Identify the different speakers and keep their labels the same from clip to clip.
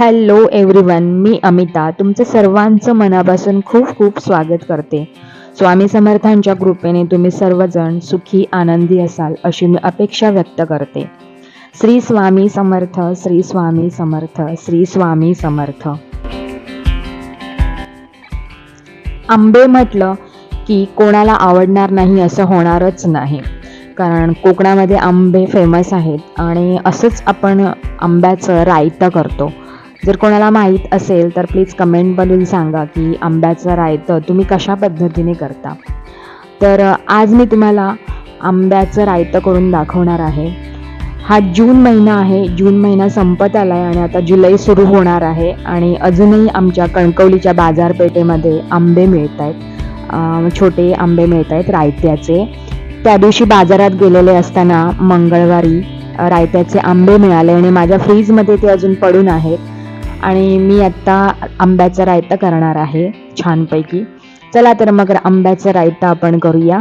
Speaker 1: Hello everyone मी अमिता. तुमचं सर्वांचं मनापासून खूप खूप स्वागत करते. स्वामी समर्थांच्या कृपेने तुम्ही सर्वजण सुखी आनंदी असाल अशी मी अपेक्षा व्यक्त करते. श्री स्वामी समर्थ श्री स्वामी समर्थ श्री स्वामी समर्थ. आंबे म्हटलं की कोणाला आवडणार नाही असं होणारच नाही. कारण कोकणामध्ये आंबे फेमस आहेत आणि असंच आपण आंब्याचं रायतं करतो. जर कोणाला माहीत असेल तर प्लीज कमेंटमधून सांगा की आंब्याचं रायतं तुम्ही कशा पद्धतीने करता. तर आज मी तुम्हाला आंब्याचं रायतं करून दाखवणार आहे. हा जून महिना आहे जून महिना संपत आला आहे आणि आता जुलै सुरू होणार आहे आणि अजूनही आमच्या कणकवलीच्या बाजारपेठेमध्ये आंबे मिळत आहेत छोटे आंबे मिळत आहेत रायत्याचे. त्या दिवशी बाजारात गेलेले असताना मंगळवारी रायत्याचे आंबे मिळाले आणि माझ्या फ्रीजमध्ये ते अजून पडून आहेत. आणि मी आत्ता आंब्याचं रायता करणार आहे छानपैकी. चला तर मग आंब्याचा रायता आपण करूया.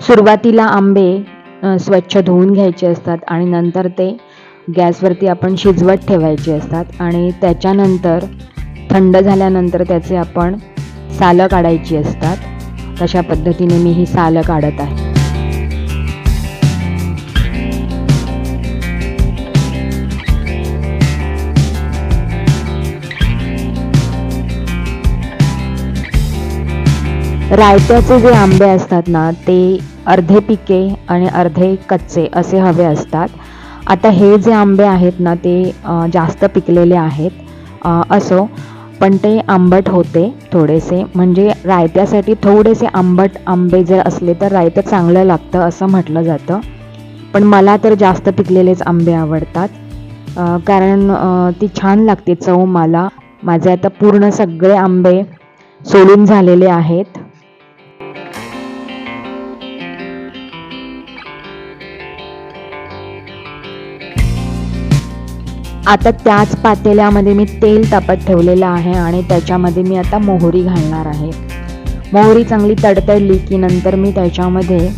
Speaker 1: सुरुवातीला आंबे स्वच्छ धुवून घ्यायचे असतात आणि नंतर ते गॅसवरती आपण शिजवत ठेवायचे असतात आणि त्याच्यानंतर थंड झाल्यानंतर त्याचे आपण सालं काढायची असतात. तशा पद्धतीने मी ही सालं काढत आहे. रायत्याचे जे आंबे असतात ना ते अर्धे पिके आणि अर्धे कच्चे असे हवे असतात. आता हे जे आंबे आहेत ना ते जास्त पिकलेले आहेत. असो पण ते आंबट होते थोडेसे. म्हणजे रायत्यासाठी थोडेसे आंबट आंबे जर असले तर रायतं चांगलं लागतं असं म्हटलं जातं. पण मला तर जास्त पिकलेलेच आंबे आवडतात. कारण ती छान लागते चव मला. माझे आता पूर्ण सगळे आंबे सोलून झालेले आहेत. आता त्याच पातेल्यामध्ये मी तेल तापत ठेवलेलं आहे आणि त्याच्यामध्ये मी आता मोहरी घालणार आहे. मोहरी चांगली तडतडली की नंतर मी त्याच्यामध्ये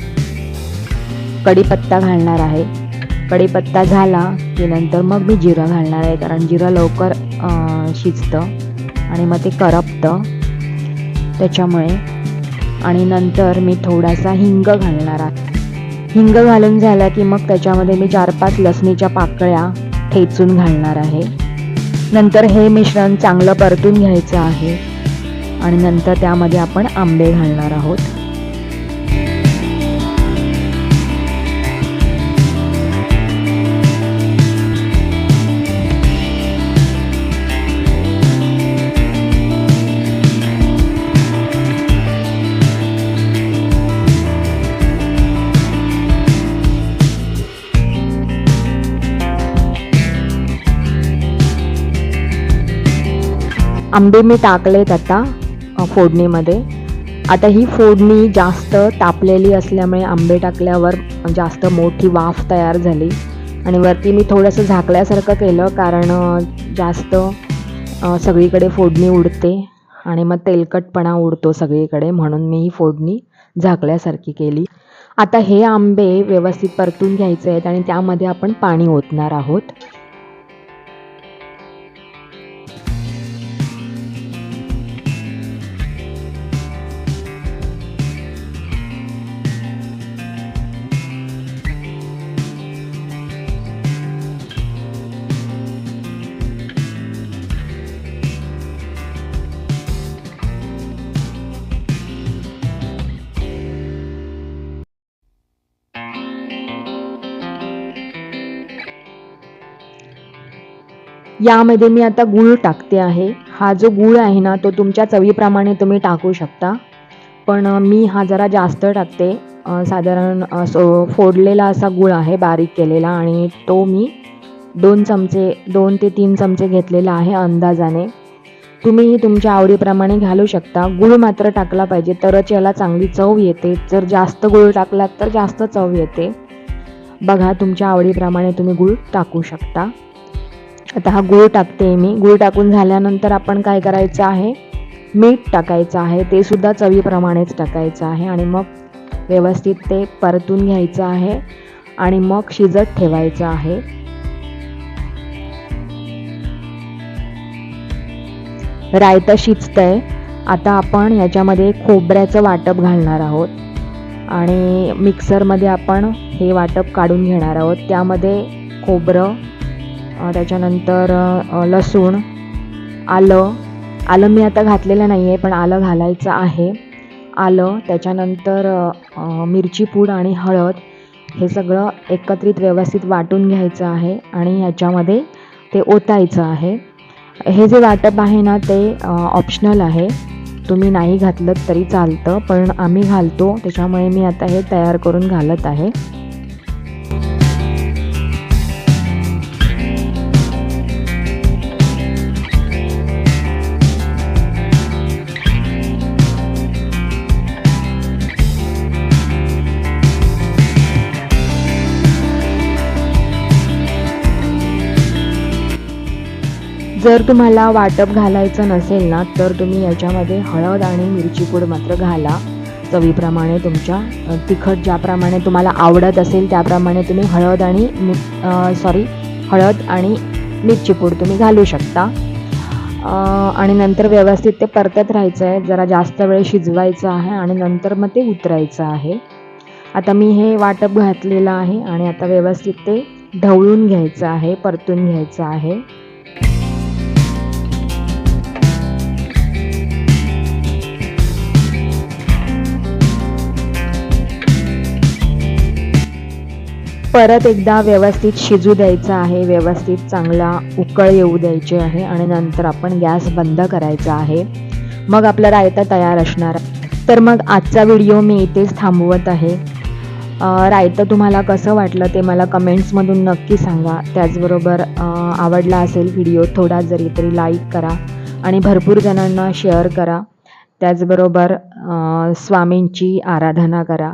Speaker 1: कढीपत्ता घालणार आहे. कढीपत्ता झाला की नंतर मग मी जिरं घालणार आहे कारण जिरं लवकर शिजतं आणि मग ते करपतं त्याच्यामुळे. आणि नंतर मी थोडासा हिंग घालणार आहे. हिंग घालून झाला की मग त्याच्यामध्ये मी चार पाच लसणीच्या पाकळ्या ठेचून घालणार आहे. नंतर हे मिश्रण चांगलं परतून घ्यायचं आहे. आणि नंतर त्यामध्ये आपण आंबे घालणार आहोत. आंबे मी टाकलेत आता फोडणीमध्ये. आता ही फोडणी जास्त तापलेली असल्यामुळे आंबे टाकल्यावर जास्त मोठी वाफ तयार झाली. आणि वरती मी थोडंसं झाकल्यासारखं केलं कारण जास्त सगळीकडे फोडणी उडते आणि मग तेलकटपणा उडतो सगळीकडे म्हणून मी ही फोडणी झाकल्यासारखी केली. आता हे आंबे व्यवस्थित परतून घ्यायचे आहेत आणि त्यामध्ये आपण पाणी ओतणार आहोत. यामध्ये मी आता गूळ टाकते आहे. हा जो गूळ आहे ना तो तुमच्या चवीप्रमाणे तुम्ही टाकू शकता. पण मी हा जरा जास्त टाकते. साधारण सो फोडलेला असा गूळ आहे बारीक केलेला आणि तो मी दोन चमचे दोन ते तीन चमचे घेतलेला आहे अंदाजाने. तुम्हीही तुमच्या आवडीप्रमाणे घालू शकता. गूळ मात्र टाकला पाहिजे तरच याला चांगली चव येते. जर जास्त गूळ टाकलात तर जास्त चव येते. बघा तुमच्या आवडीप्रमाणे तुम्ही गूळ टाकू शकता. आता हा गूळ टाकते मी. गूळ टाकून झाल्यानंतर आपण काय करायचं आहे? मीठ टाकायचं आहे. ते सुद्धा चवीप्रमाणेच टाकायचं आहे. आणि मग व्यवस्थित ते परतून घ्यायचं आहे. आणि मग शिजत ठेवायचं आहे. रायतं शिजतंय. आता आपण याच्यामध्ये खोबऱ्याचं वाटप घालणार आहोत. आणि मिक्सरमध्ये आपण हे वाटप काढून घेणार आहोत. त्यामध्ये खोबरं त्याच्यानंतर लसूण आलं. आलं मी आता घातलेलं नाही आहे पण आलं घालायचं आहे. आलं त्याच्यानंतर मिरची पूड आणि हळद. हे सगळं एकत्रित व्यवस्थित वाटून घ्यायचं आहे आणि ह्याच्यामध्ये ते ओतायचं आहे. हे जे वाटप आहे ना ते ऑप्शनल आहे. तुम्ही नाही घातलं तरी चालतं पण आम्ही घालतो. त्याच्यामुळे मी आता हे तयार करून घालत आहे. जर तुम्हाला वाटप घालायचं नसेल ना तर तुम्ही याच्यामध्ये हळद आणि मिरची पूड मात्र घाला. चवीप्रमाणे तुमच्या तिखट ज्याप्रमाणे तुम्हाला आवडत असेल त्याप्रमाणे तुम्ही हळद आणि सॉरी हळद आणि मिरची पूड तुम्ही घालू शकता. आणि नंतर व्यवस्थित ते परतत राहायचं आहे. जरा जास्त वेळ शिजवायचं आहे आणि नंतर मग ते उतरायचं आहे. आता मी हे वाटप घातलेलं आहे आणि आता व्यवस्थित ते ढवळून घ्यायचं आहे परतून घ्यायचं आहे. परत एकदा व्यवस्थित शिजू द्यायचं आहे व्यवस्थित चांगला उकळ येऊ द्यायची आहे आणि नंतर आपण गॅस बंद करायचा आहे. मग आपला रायता तयार असणार. तर मग आजचा व्हिडिओ मी इथेच थांबवत आहे. रायतं तुम्हाला कसं वाटलं ते मला कमेंट्समधून नक्की सांगा. त्याचबरोबर आवडला असेल व्हिडिओ थोडा जरी तरी लाईक करा आणि भरपूर जणांना शेअर करा. त्याचबरोबर स्वामींची आराधना करा.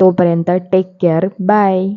Speaker 1: तोपर्यंत टेक केअर बाय